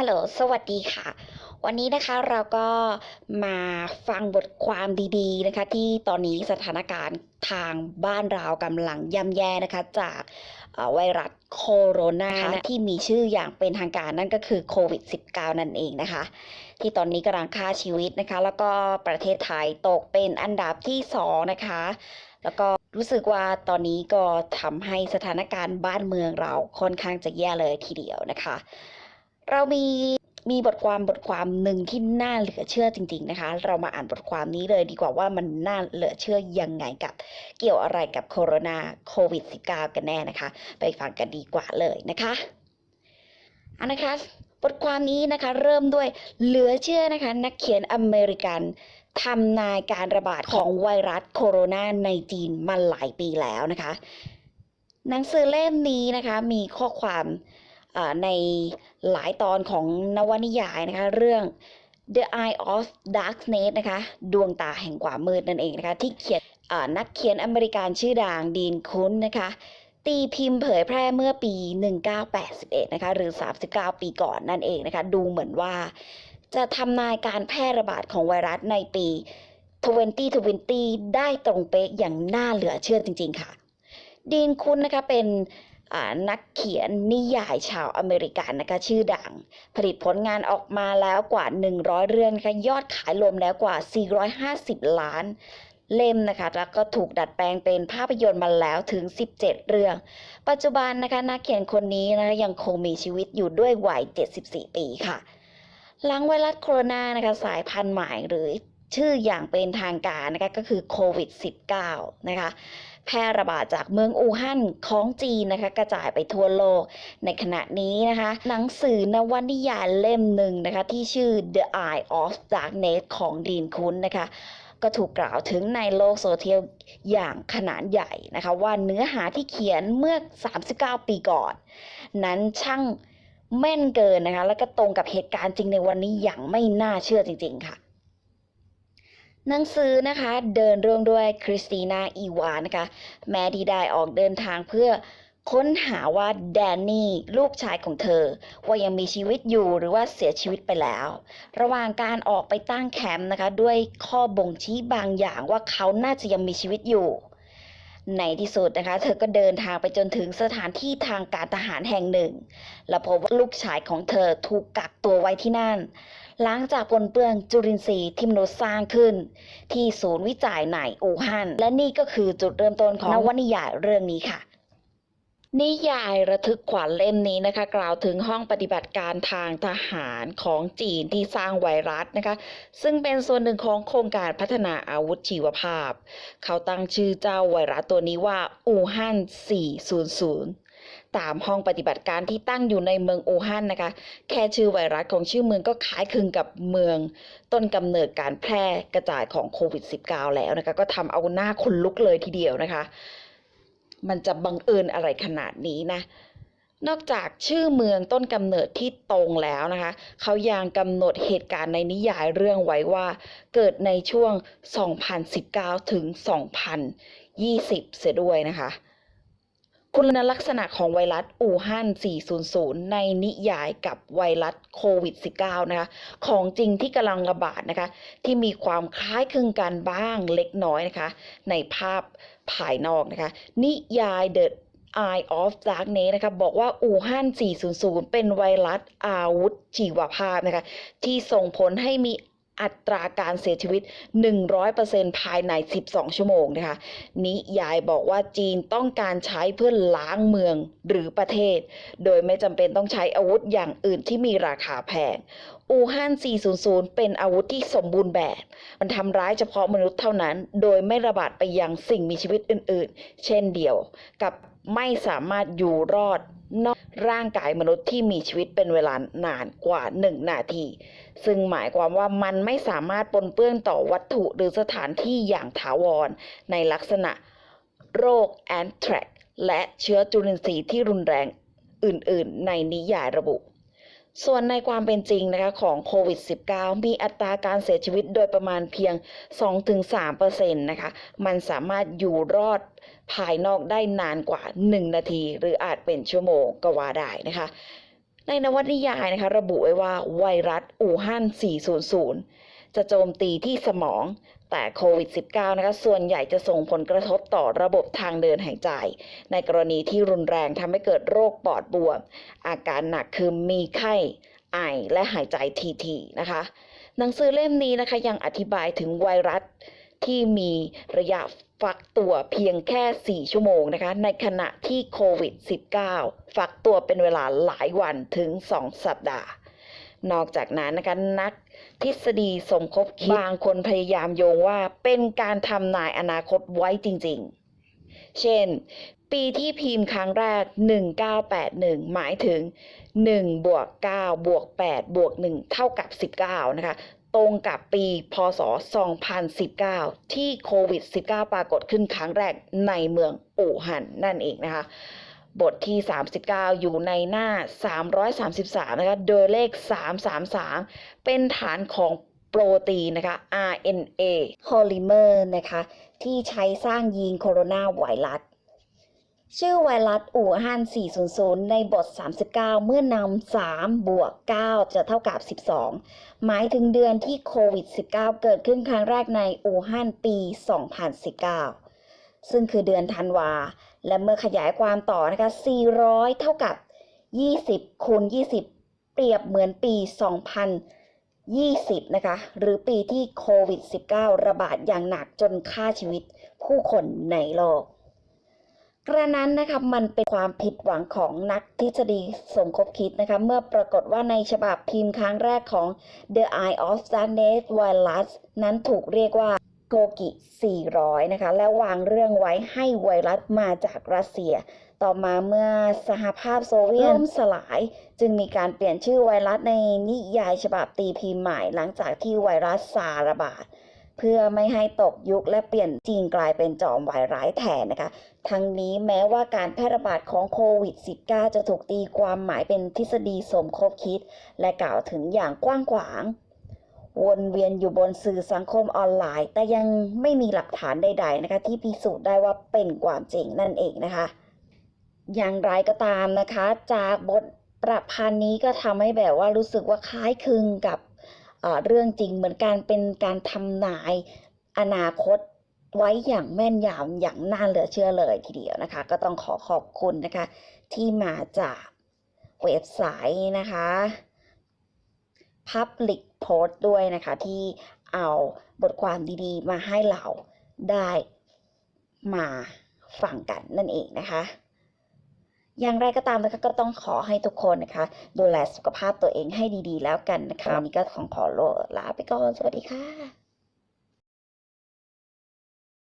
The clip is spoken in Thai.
ฮัลโหล สวัสดีค่ะ วันนี้นะคะเราก็มาฟังบทความดีๆนะคะ ที่ตอนนี้สถานการณ์ทางบ้านเรากำลังย่ำแย่นะคะ จากเอ่อไวรัสโคโรนานะที่มีชื่ออย่างเป็นทางการนั่นก็คือโควิด -19 นั่นเองนะคะ ที่ตอนนี้กำลังฆ่าชีวิตนะคะ แล้วก็ประเทศไทยตกเป็นอันดับที่สองนะคะ แล้วก็รู้สึกว่าตอนนี้ก็ทำให้สถานการณ์บ้านเมืองเราค่อนข้างจะแย่เลยทีเดียวนะคะ เรามีมีบทความบทความหนึ่งที่น่าเหลือเชื่อจริง ๆนะคะ เรามาอ่านบทความนี้เลยดีกว่าว่ามันน่าเหลือเชื่อยังไงกับ เกี่ยวอะไรกับโคโรนาโควิด -19 กันแน่นะคะ ไปฟังกันดีกว่าเลยนะคะอันนะคะบทความนี้นะคะเริ่มด้วยเหลือเชื่อนะคะ นักเขียนอเมริกันทำนายการระบาดของไวรัสโคโรนาในจีนมาหลายปีแล้วนะคะ หนังสือเล่มนี้นะคะมีข้อความ ในหลายตอนของนวนิยายนะคะ เรื่อง The Eye of Darkness นะคะ ดวงตาแห่งความมืดนั่นเองนะคะ ที่เขียนนักเขียนอเมริกันชื่อดังดีนคุนนะคะตีพิมพ์เผยแพร่เมื่อปี 1981 นะคะ หรือ 39 ปีก่อนนั่นเองนะคะ ดูเหมือนว่า จะทำนายการแพร่ระบาดของไวรัสในปี 2020 ได้ตรงเป๊ะอย่างน่าเหลือเชื่อจริง ๆ ค่ะ ดีนคุณนะคะเป็น นักเขียนนิยายชาวอเมริกันนะคะชื่อดัง ผลิตผลงานออกมาแล้วกว่า 100 เรื่องนะคะยอดขายรวมแล้วกว่า 450 ล้านเล่มนะคะแล้วก็ถูกดัดแปลงเป็นภาพยนตร์มาแล้วถึง 17 เรื่อง ปัจจุบันนะคะนักเขียนคนนี้นะคะยังคงมีชีวิตอยู่ด้วยวัย 74 ปีค่ะ หลังไวรัสโคโรนานะคะสายพันธุ์ใหม่หรือชื่ออย่างเป็นทางการนะคะก็คือโควิด -19 นะคะแพร่ระบาดจากเมืองอู่ฮั่นของจีนนะคะ กระจายไปทั่วโลก ในขณะนี้นะคะ หนังสือนวนิยายเล่มหนึ่งนะคะ ที่ชื่อ The Eye of Darkness ของดีนคุนนะคะก็ถูกกล่าวถึงในโลกโซเชียลอย่างขนาดใหญ่นะคะ ว่าเนื้อหาที่เขียนเมื่อ 39 ปีก่อน นั้นช่างแม่นเกินนะคะ แล้วก็ตรงกับเหตุการณ์จริงในวันนี้อย่างไม่น่าเชื่อจริง ๆ ค่ะ หนังสือนะคะเดินเรื่องด้วยคริสตินาอีวานนะคะ แม่ที่ได้ออกเดินทางเพื่อค้นหาว่าแดนนี่ลูกชายของเธอ ว่ายังมีชีวิตอยู่หรือว่าเสียชีวิตไปแล้ว ระหว่างการออกไปตั้งแคมป์นะคะ ด้วยข้อบ่งชี้บางอย่างว่าเขาน่าจะยังมีชีวิตอยู่ ในที่สุดนะคะ เธอก็เดินทางไปจนถึงสถานที่ทางการทหารแห่งหนึ่ง และพบว่าลูกชายของเธอถูกกักตัวไว้ที่นั่น หลังจากปนเปื้อนจุลินทรีย์ที่มนุษย์สร้างขึ้น ที่ศูนย์วิจัยในอู่ฮั่นและนี่ก็คือจุดเริ่มต้นของนวนิยายเรื่องนี้ค่ะ นิยายระทึกขวัญเล่มนี้นะคะ กล่าวถึงห้องปฏิบัติการทางทหารของจีนที่สร้างไวรัสนะคะ ซึ่งเป็นส่วนหนึ่งของโครงการพัฒนาอาวุธชีวภาพ เขาตั้งชื่อเจ้าไวรัสตัวนี้ว่าอู่ฮั่น 400 ตามห้องปฏิบัติการที่ตั้งอยู่ในเมืองอู่ฮั่นนะคะ แค่ชื่อไวรัสของชื่อเมืองก็คล้ายคลึงกับเมือง ต้นกำเนิดการแพร่กระจายของโควิด -19 แล้วนะคะ ก็ทำเอาหน้าคนลุกเลยทีเดียวนะคะ มันจะบังเอิญอะไรขนาดนี้นะ นอกจากชื่อเมืองต้นกำเนิดที่ตรงแล้วนะคะ เขายังกำหนดเหตุการณ์ในนิยายเรื่องไว้ว่า เกิดในช่วง 2019 ถึง 2020 เสียด้วยนะคะ คุณลักษณะของไวรัสอู่ฮั่น 400 ในนิยายกับไวรัสโควิด 19 นะคะ ของจริงที่กำลังระบาดนะคะ ที่มีความคล้ายคลึงกันบ้างเล็กน้อยนะคะ ในภาพภายนอกนะคะ นิยาย The Eye of Darkness นะคะ บอกว่าอู่ฮั่น 400 เป็นไวรัสอาวุธชีวภาพนะคะ ที่ส่งผลให้มี อัตราการเสียชีวิต 100%ภายใน 12 ชั่วโมงนะคะนิยายบอกว่าจีนต้องการใช้เพื่อล้างเมืองหรือประเทศ โดยไม่จำเป็นต้องใช้อาวุธอย่างอื่นที่มีราคาแพงอูฮั่น 400 เป็นอาวุธที่สมบูรณ์แบบ มันทำร้ายเฉพาะมนุษย์เท่านั้น โดยไม่ระบาดไปยังสิ่งมีชีวิตอื่น ๆ เช่นเดียวกับไม่สามารถอยู่รอด นอกร่างกายมนุษย์ที่มีชีวิตเป็นเวลานานกว่า 1 นาที ซึ่งหมายความว่ามันไม่สามารถปนเปื้อนต่อวัตถุหรือสถานที่อย่างถาวร ในลักษณะโรคแอนแทรกและเชื้อจุลินทรีย์ที่รุนแรงอื่นๆ ในนิยายระบุ ส่วนในความเป็นจริงนะคะของโควิด -19 มีอัตราการเสียชีวิตโดยประมาณเพียง 2-3%นะคะ มันสามารถอยู่รอดภายนอกได้นานกว่า 1 นาที หรืออาจเป็นชั่วโมงก็ว่าได้นะคะ ในนวนิยายนะคะ ระบุไว้ว่าไวรัสอู่ฮั่น 400 จะโจมตีที่สมอง แต่โควิด -19 นะคะส่วนใหญ่จะส่งผลกระทบต่อระบบทางเดินหายใจ ในกรณีที่รุนแรงทำให้เกิดโรคปอดบวม อาการหนักคือมีไข้ ไอและหายใจทีๆนะคะ หนังสือเล่มนี้นะคะยังอธิบายถึงไวรัสที่มีระยะฟักตัวเพียงแค่ 4 ชั่วโมงนะคะ ในขณะที่โควิด -19 ฟักตัวเป็นเวลาหลายวันถึง 2 สัปดาห์ นอกจากนั้นนะคะนักทฤษฎีสมคบคิดบางคนพยายามโยงว่าเป็นการทำนายอนาคตไว้จริงๆ เช่น ปีที่พิมพ์ครั้งแรก 1981 หมายถึง1บวก9บวก8บวก1เท่ากับ 19 นะคะ ตรงกับปีพศ 2019 ที่โควิด -19 ปรากฏขึ้นครั้งแรกในเมืองอู่ฮั่นนั่นเองนะคะ บทที่ 39 อยู่ในหน้า 333 นะคะ โดยเลข 333 เป็นฐานของโปรตีนนะคะ RNA polymer นะคะ ที่ใช้สร้างยีนโคโรนาไวรัส ชื่อไวรัสอู่ฮั่น400 ในบท 39 เมื่อนำ 3 บวก 9 จะเท่ากับ 12 หมายถึงเดือนที่โควิด -19 เกิดขึ้นครั้งแรกในอู่ฮั่นปี 2019 ซึ่งคือเดือนธันวา และเมื่อขยายความต่อนะคะ 400 เท่ากับ 20 คูณ 20 เปรียบเหมือนปี 2020 นะคะ หรือปีที่โควิด -19 ระบาดอย่างหนักจนฆ่าชีวิตผู้คนในโลก กระนั้นนะคะมันเป็นความผิดหวังของนักทฤษฎีสมคบคิดนะคะ เมื่อปรากฏว่าในฉบับพิมพ์ครั้งแรกของ The Eye of Darkness Virus นั้นถูกเรียกว่า โกกิ 400 นะคะ และวางเรื่องไว้ให้ไวรัสมาจากรัสเซีย ต่อมาเมื่อสหภาพโซเวียตล่มสลาย จึงมีการเปลี่ยนชื่อไวรัสในนิยายฉบับตีพิมพ์ใหม่หลังจากที่ไวรัสซาร์ระบาดเพื่อไม่ให้ตกยุคและเปลี่ยนจีนกลายเป็นจอมวายร้ายแทนนะคะ ทั้งนี้แม้ว่าการแพร่ระบาดของโควิด -19 จะถูกตีความหมายเป็นทฤษฎีสมคบคิด และกล่าวถึงอย่างกว้างขวาง วนเวียนอยู่บนสื่อสังคมออนไลน์ แต่ยังไม่มีหลักฐานใด ๆนะคะ ที่พิสูจน์ได้ว่าเป็นความจริงนั่นเองนะคะ อย่างไรก็ตามนะคะ จากบทประพันธ์นี้ก็ทำให้แบบว่ารู้สึกว่าคล้ายคลึงกับเรื่องจริงเหมือนการเป็นการทำนายอนาคตไว้อย่างแม่นยำอย่างน่าเหลือเชื่อเลยทีเดียวนะคะ ก็ต้องขอขอบคุณนะคะ ที่มาจากเว็บไซต์นะคะ Public โพสต์ด้วยนะคะที่เอาบทความดีๆ มาให้เราได้มาฟังกันนั่นเองนะคะ อย่างไรก็ตามนะคะก็ต้องขอให้ทุกคนนะคะ ดูแลสุขภาพตัวเองให้ดีๆ แล้วกันนะคะวันนี้ก็ของขอโลาไปก่อน สวัสดีค่ะ